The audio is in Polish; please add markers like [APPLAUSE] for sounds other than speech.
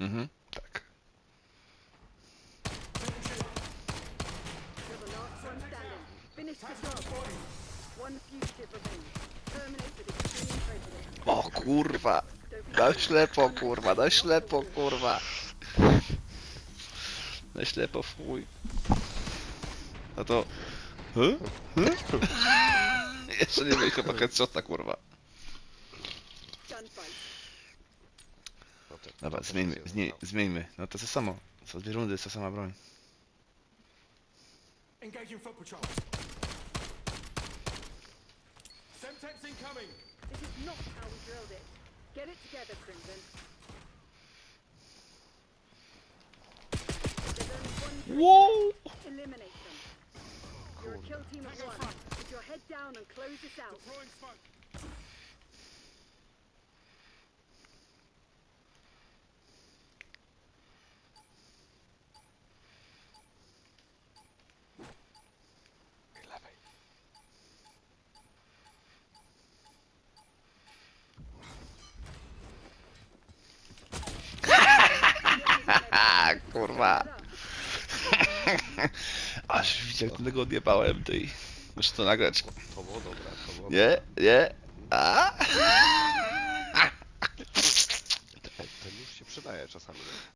Mhm, tak. O kurwa! Na ślepo kurwa, na ślepo kurwa! Na ślepo chuj. No to... Huh? Huh? [LAUGHS] Jeszcze nie mieli chyba headshota kurwa. Gunfight. No to- Dobra, to zmieńmy, się zmień, znał. zmieńmy. No to to samo. Co dwie rundy jest ta sama broń. Engaging foot patrol. Semtex incoming. This is not how we drilled it. Get it together, Crimson. There's only one Wow! Eliminate them. You're a kill team of one. Put your head down and close this out. Throwing smoke. Kurwa. [LAUGHS] Aż widział, jak tego odjebałem, ty. Muszę to nagrać. To było dobre, to było Nie, nie. A? Ten, ten już się przydaje czasami. nie?